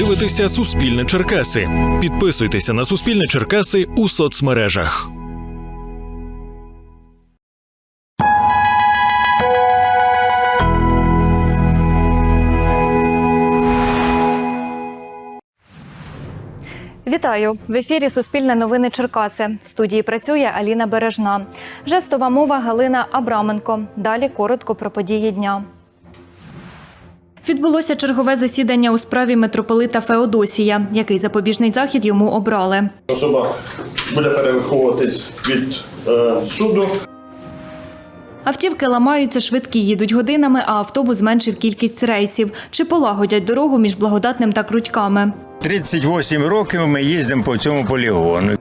дивитеся Суспільне Черкаси. Підписуйтеся на Суспільне Черкаси у соцмережах. Вітаю в ефірі Суспільне новини Черкаси. В студії працює Аліна Бережна. Жестова мова Галина Абраменко. Далі коротко про події дня. Відбулося чергове засідання у справі митрополита Феодосія, який запобіжний захід йому обрали. Особа буде перевиховуватись від е, суду. Автівки ламаються, швидкі їдуть годинами, а автобус зменшив кількість рейсів. Чи полагодять дорогу між благодатним та крутьками? 38 років ми їздимо по цьому полігону.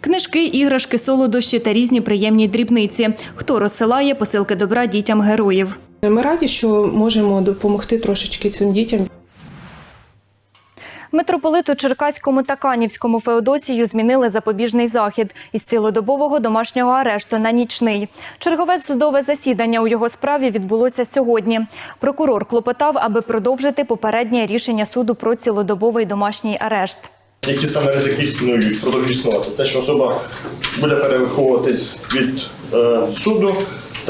Книжки, іграшки, солодощі та різні приємні дрібниці. Хто розсилає посилки добра дітям героїв? Ми раді, що можемо допомогти трошечки цим дітям. Митрополиту Черкаському та Канівському Феодосію змінили запобіжний захід із цілодобового домашнього арешту на нічний. Чергове судове засідання у його справі відбулося сьогодні. Прокурор клопотав, аби продовжити попереднє рішення суду про цілодобовий домашній арешт. Які саме ризики існують, продовжують існувати. Те, що особа буде перевиховуватись від е, суду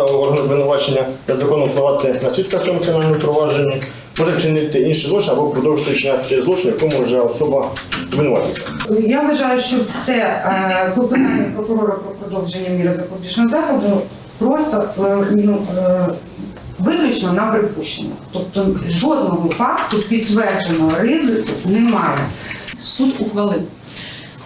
та органу обвинувачення незаконно впливати на свідка в цьому кримінальному провадженні, може вчинити інший злочин або продовжити вчиняти злочин, якому вже особа обвинувачується. Я вважаю, що все е, клопотання прокурора про продовження міри запобіжного заходу просто е, ну, е, виключно на припущення. Тобто жодного факту підтвердженого ризику немає. Суд ухвалив.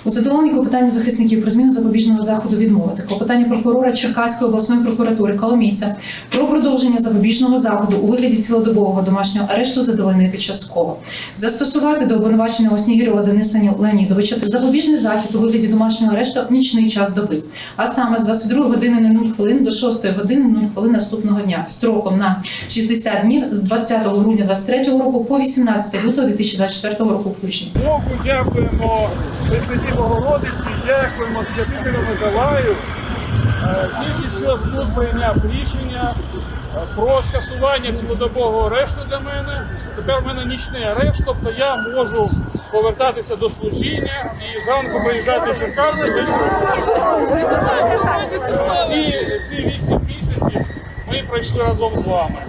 У задоволенні клопотання захисників про зміну запобіжного заходу відмовити. Клопотання прокурора Черкаської обласної прокуратури Коломійця про продовження запобіжного заходу у вигляді цілодобового домашнього арешту задовольнити частково. Застосувати до обвинуваченого Снігирова Дениса Леонідовича запобіжний захід у вигляді домашнього арешту в нічний час доби, а саме з 22 години 00 хвилин до 6 години 0 хвилин наступного дня строком на 60 днів з 20 грудня 2023 року по 18 лютого 2024 року включно. Богу дякуємо Богородиці, дякуємо Святителю Миколаю. Тільки що суд прийняв рішення е, про скасування цілодобового арешту для мене. Тепер в мене нічний арешт, тобто я можу повертатися до служіння і зранку приїжджати в Черкаси. Ці, ці вісім місяців ми пройшли разом з вами.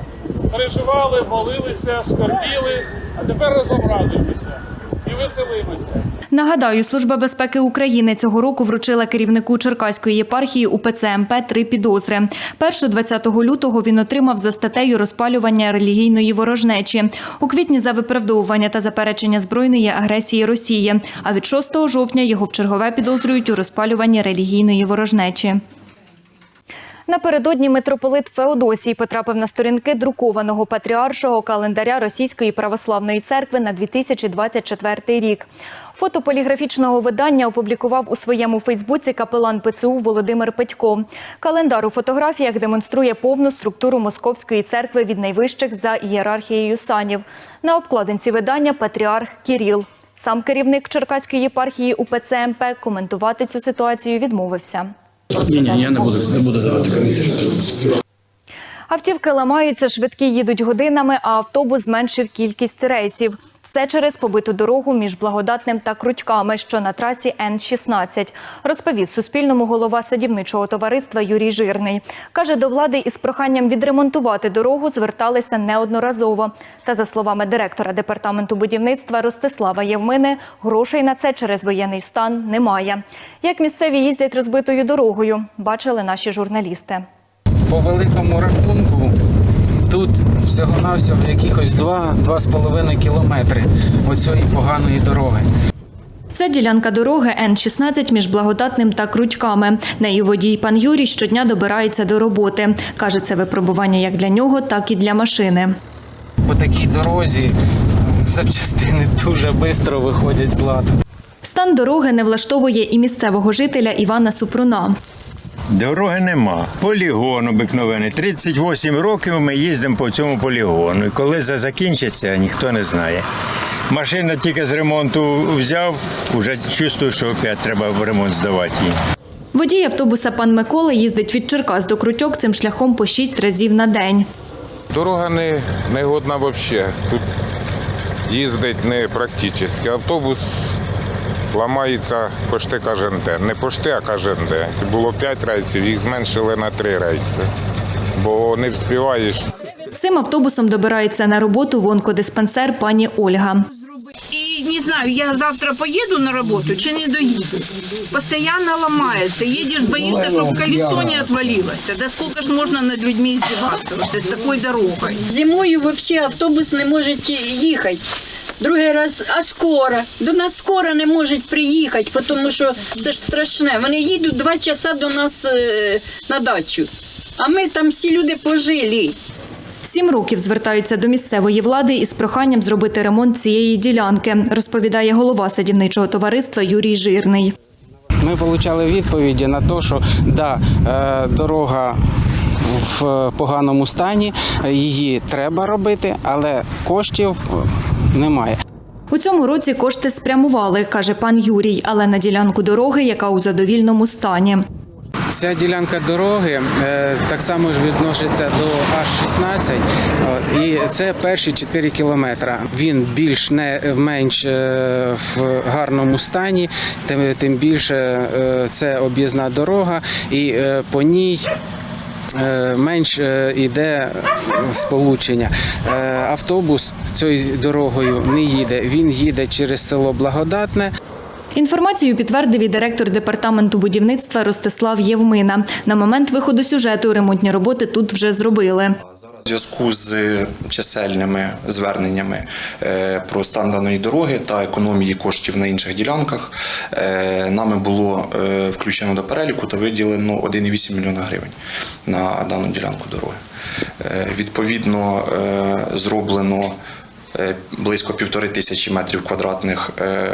Переживали, молилися, скорбіли, а тепер разом радуємося і веселимося. Нагадаю, Служба безпеки України цього року вручила керівнику Черкаської єпархії УПЦ МП три підозри. Першу 20 лютого він отримав за статтею розпалювання релігійної ворожнечі. У квітні за виправдовування та заперечення збройної агресії Росії. А від 6 жовтня його в чергове підозрюють у розпалюванні релігійної ворожнечі. Напередодні митрополит Феодосій потрапив на сторінки друкованого патріаршого календаря Російської православної церкви на 2024 рік. Фото поліграфічного видання опублікував у своєму Фейсбуці капелан ПЦУ Володимир Петько. Календар у фотографіях демонструє повну структуру Московської церкви від найвищих за ієрархією санів. На обкладинці видання патріарх Кіріл. Сам керівник Черкаської єпархії УПЦ МП коментувати цю ситуацію відмовився. Ні, ні, я не буду, не буду давати коментар. Автівки ламаються, швидкі їдуть годинами, а автобус зменшив кількість рейсів. Все через побиту дорогу між благодатним та кручками, що на трасі Н-16, розповів Суспільному голова садівничого товариства Юрій Жирний. Каже, до влади із проханням відремонтувати дорогу зверталися неодноразово. Та за словами директора департаменту будівництва Ростислава Євмини, грошей на це через воєнний стан немає. Як місцеві їздять розбитою дорогою, бачили наші журналісти. По великому рахунку тут всього-навсього якихось 2-2,5 кілометри оцієї поганої дороги. Це ділянка дороги Н-16 між Благодатним та Крутьками. Нею водій пан Юрій щодня добирається до роботи. Каже, це випробування як для нього, так і для машини. По такій дорозі запчастини дуже швидко виходять з ладу. Стан дороги не влаштовує і місцевого жителя Івана Супруна. Дороги нема. Полігон обикновений. 38 років ми їздимо по цьому полігону. І коли це закінчиться, ніхто не знає. Машина тільки з ремонту взяв, вже чувствую, що опять треба в ремонт здавати її. Водій автобуса пан Микола їздить від Черкас до Крутьок цим шляхом по шість разів на день. Дорога не, не годна взагалі. Тут їздить не практично. Автобус ламається пошти кожен день. Не пошти, а кожен день. Було 5 рейсів, їх зменшили на 3 рейси. Бо не вспіваєш Цим автобусом добирається на роботу в онкодиспансер пані Ольга. И не знаю, я завтра поеду на работу, чи не доеду. Постоянно ломается. Едешь, боишься, чтобы колесо не отвалилось. Да сколько ж можно над людьми издеваться вот с такой дорогой? Зимою взагалі автобус не може їхати. Другий раз, а скоро. До нас скоро не можуть приїхати, тому що це ж страшне. Вони їдуть два часа до нас е, на дачу. А ми там всі люди пожили. Сім років звертаються до місцевої влади із проханням зробити ремонт цієї ділянки, розповідає голова садівничого товариства Юрій Жирний. Ми отримали відповіді на те, що да, е, дорога в поганому стані, її треба робити, але коштів немає. У цьому році кошти спрямували, каже пан Юрій, але на ділянку дороги, яка у задовільному стані. Ця ділянка дороги е, так само ж відноситься до H16, і це перші 4 кілометри. Він більш не менш е, в гарному стані, тим, тим більше е, це об'їзна дорога, і е, по ній. Е, Менш е, іде сполучення. Е, Автобус цією дорогою не їде. Він їде через село Благодатне. Інформацію підтвердив і директор департаменту будівництва Ростислав Євмина. На момент виходу сюжету ремонтні роботи тут вже зробили. В зв'язку з чисельними зверненнями е, про стан даної дороги та економії коштів на інших ділянках е, нами було е, включено до переліку та виділено 1,8 мільйона гривень на дану ділянку дороги. Відповідно, зроблено близько півтори тисячі метрів квадратних е,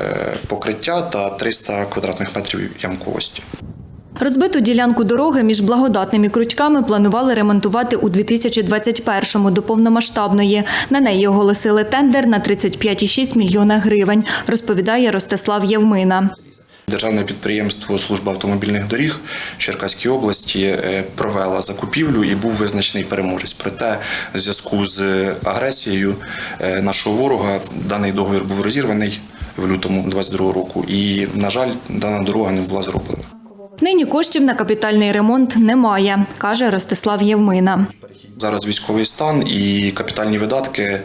покриття та 300 квадратних метрів ямковості. Розбиту ділянку дороги між благодатними крючками планували ремонтувати у 2021-му до повномасштабної. На неї оголосили тендер на 35,6 мільйона гривень, розповідає Ростислав Євмина. Державне підприємство Служба автомобільних доріг в Черкаській області е, провела закупівлю і був визначений переможець. Проте, в зв'язку з агресією е, нашого ворога даний договір був розірваний в лютому 2022 року, і, на жаль, дана дорога не була зроблена. Нині коштів на капітальний ремонт немає, каже Ростислав Євмина. Зараз військовий стан і капітальні видатки,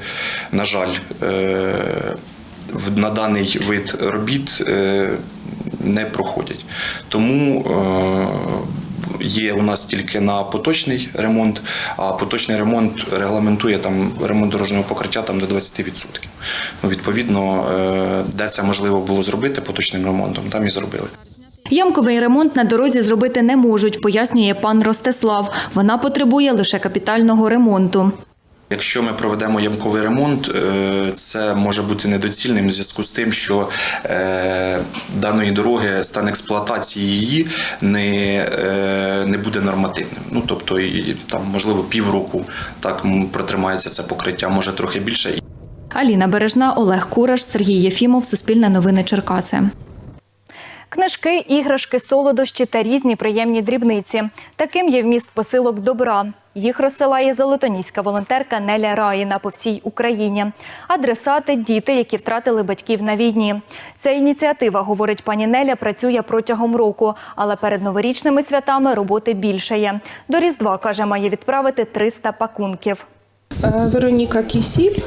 на жаль, е, на даний вид робіт не проходять. Тому е, є у нас тільки на поточний ремонт, а поточний ремонт регламентує там ремонт дорожнього покриття там до 20%. Ну, відповідно, е, де це можливо було зробити поточним ремонтом, там і зробили. Ямковий ремонт на дорозі зробити не можуть, пояснює пан Ростислав. Вона потребує лише капітального ремонту. Якщо ми проведемо ямковий ремонт, е, це може бути недоцільним в зв'язку з тим, що е, даної дороги стан експлуатації її не, е, не буде нормативним. Ну тобто, там можливо півроку так протримається це покриття, може трохи більше. Аліна Бережна, Олег Кураш, Сергій Єфімов, Суспільне новини Черкаси. Книжки, іграшки, солодощі та різні приємні дрібниці. Таким є вміст посилок добра. Їх розсилає золотоніська волонтерка Неля Раїна по всій Україні. Адресати діти, які втратили батьків на війні. Ця ініціатива, говорить пані Неля, працює протягом року, але перед новорічними святами роботи більше є. До Різдва каже, має відправити 300 пакунків. Е, Вероніка Кісіль,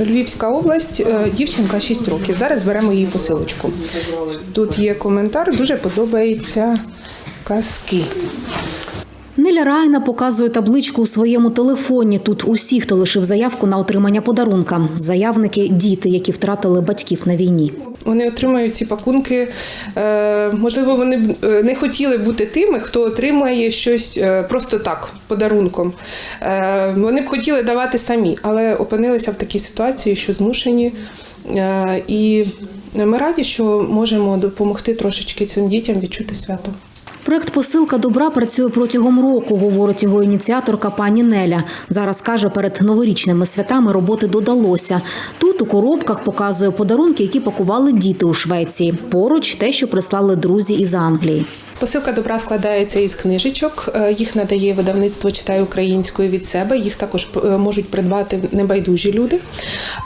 Львівська область, е, дівчинка 6 років. Зараз беремо її посилочку. Тут є коментар, дуже подобається казки. Неля Райна показує табличку у своєму телефоні. Тут усі, хто лишив заявку на отримання подарунка. Заявники діти, які втратили батьків на війні. Вони отримають ці пакунки. е, Можливо, вони б е, не хотіли бути тими, хто отримає щось е, просто так, подарунком. Вони б хотіли давати самі, але опинилися в такій ситуації, що змушені. І ми раді, що можемо допомогти трошечки цим дітям відчути свято. Проект Посилка добра працює протягом року, говорить його ініціаторка пані Неля. Зараз каже, перед новорічними святами роботи додалося. Тут у коробках показує подарунки, які пакували діти у Швеції. Поруч те, що прислали друзі із Англії. Посилка добра складається із книжечок. Е, Їх надає видавництво Читай українською від себе. Їх також е, можуть придбати небайдужі люди.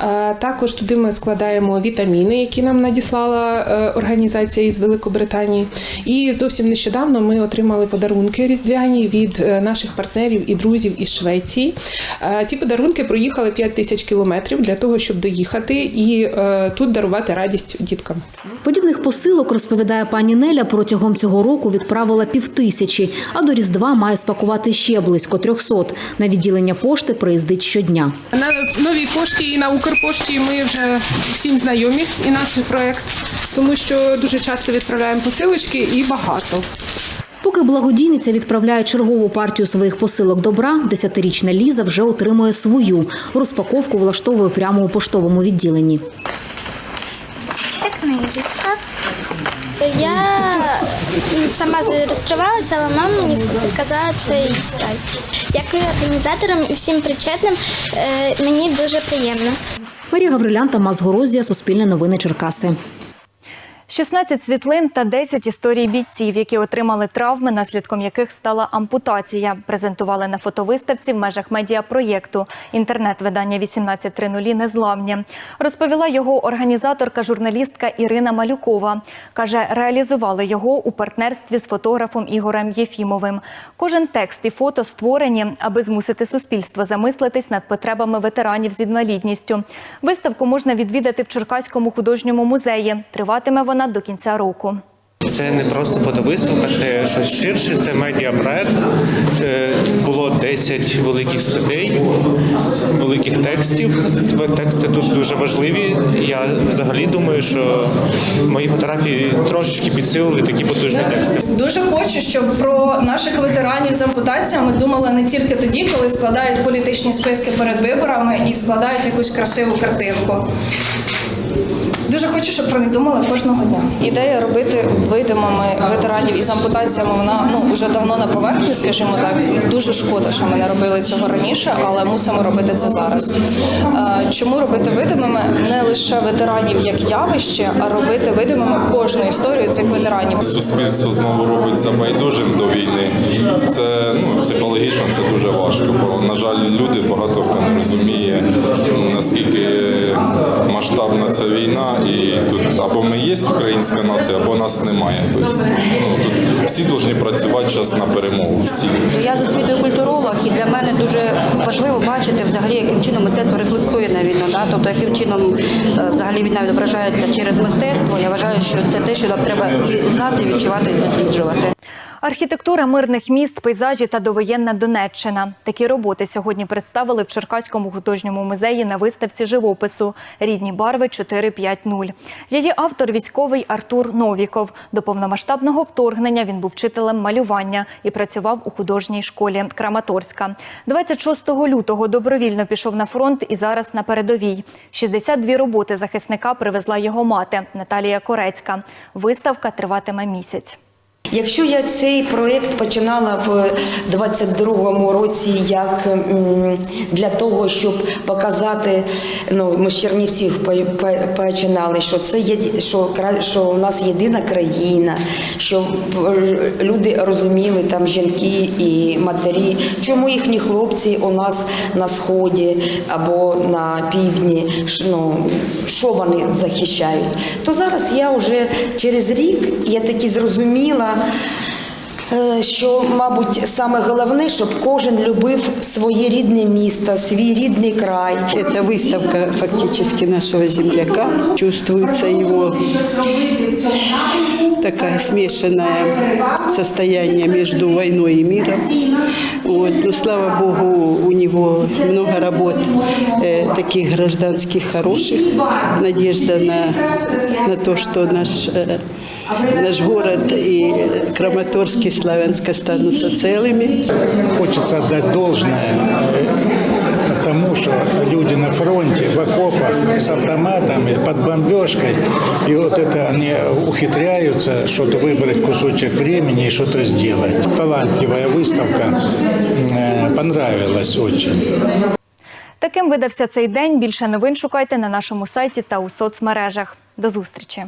Е, Також туди ми складаємо вітаміни, які нам надіслала організація із Великобританії. І зовсім нещодавно ми отримали подарунки різдвяні від наших партнерів і друзів із Швеції. Ці подарунки проїхали 5 тисяч кілометрів для того, щоб доїхати і тут дарувати радість діткам. Подібних посилок, розповідає пані Неля, протягом цього року відправила півтисячі, а до Різдва має спакувати ще близько трьохсот. На відділення пошти приїздить щодня. На новій пошті і на Укрпошті ми вже всім знайомі і наш проект, тому що дуже часто відправляємо посилочки і багато. Поки благодійниця відправляє чергову партію своїх посилок добра, десятирічна Ліза вже отримує свою. Розпаковку влаштовує прямо у поштовому відділенні. Це книжечка. Я сама зареєструвалася, але мама мені підказала цей сайт. Дякую організаторам і всім причетним. Е, Мені дуже приємно. Марія Гаврилян, та Горозія, Суспільне новини Черкаси. 16 світлин та 10 історій бійців, які отримали травми, наслідком яких стала ампутація, презентували на фотовиставці в межах медіапроєкту інтернет-видання 18.00 «Незламні». Розповіла його організаторка, журналістка Ірина Малюкова. Каже, реалізували його у партнерстві з фотографом Ігорем Єфімовим. Кожен текст і фото створені, аби змусити суспільство замислитись над потребами ветеранів з інвалідністю. Виставку можна відвідати в Черкаському художньому музеї. Триватиме вона до кінця року. Це не просто фотовиставка, це щось ширше, це медіапроект. Було 10 великих статей, великих текстів. Тексти тут дуже важливі. Я взагалі думаю, що мої фотографії трошечки підсилили такі потужні тексти. Дуже хочу, щоб про наших ветеранів з ампутаціями думали не тільки тоді, коли складають політичні списки перед виборами і складають якусь красиву картинку. Дуже хочу, щоб про них думали кожного дня. Ідея робити видимими ветеранів із ампутаціями, вона ну вже давно на поверхні, скажімо так. Дуже шкода, що ми не робили цього раніше, але мусимо робити це зараз. Е, Чому робити видимими не лише ветеранів як явище, а робити видимими кожну історію цих ветеранів. Суспільство знову робиться байдужим до війни. Це ну психологічно це дуже важко. Бо на жаль, люди багато хто не розуміє наскільки масштабна ця війна, і тут або ми є українська нація, або нас немає. Тобто ну, тут всі повинні працювати час на перемогу. Всі. Я за культуролог, і для мене дуже важливо бачити взагалі, яким чином мистецтво рефлексує на війну. Да? Тобто, яким чином е, взагалі війна відображається через мистецтво. Я вважаю, що це те, що нам треба і знати, відчувати, і досліджувати. Архітектура мирних міст, пейзажі та довоєнна Донеччина. Такі роботи сьогодні представили в Черкаському художньому музеї на виставці живопису Рідні барви 450. Її автор військовий Артур Новіков. До повномасштабного вторгнення він був вчителем малювання і працював у художній школі Краматорська. 26 лютого добровільно пішов на фронт і зараз на передовій. 62 роботи захисника привезла його мати Наталія Корецька. Виставка триватиме місяць. Якщо я цей проєкт починала в 22-му році як для того, щоб показати, ну ми з Чернівців по- по- починали, що це є що, що у нас єдина країна, що люди розуміли там жінки і матері, чому їхні хлопці у нас на сході або на півдні, ну, що вони захищають. То зараз я вже через рік я таки зрозуміла. е, Що, мабуть, саме головне, щоб кожен любив своє рідне місто, свій рідний край. Это выставка фактически нашего земляка. Чувствуется его такая смешанное состояние между войной и миром. Вот. Но слава богу, у него много работ э, таких гражданских хороших. Надежда на, на то, что наш, э, наш город и Краматорск и Славянск останутся целыми. Хочется отдать должное э, тому, что люди на фронте, в окопах, с автоматами, под бомбежкой, и вот это они ухитряются что-то выбрать кусочек времени и что-то сделать. Талантливая выставка, э, понравилась очень. Таким видався цей день. Більше новин шукайте на нашому сайті та у соцмережах. До зустрічі.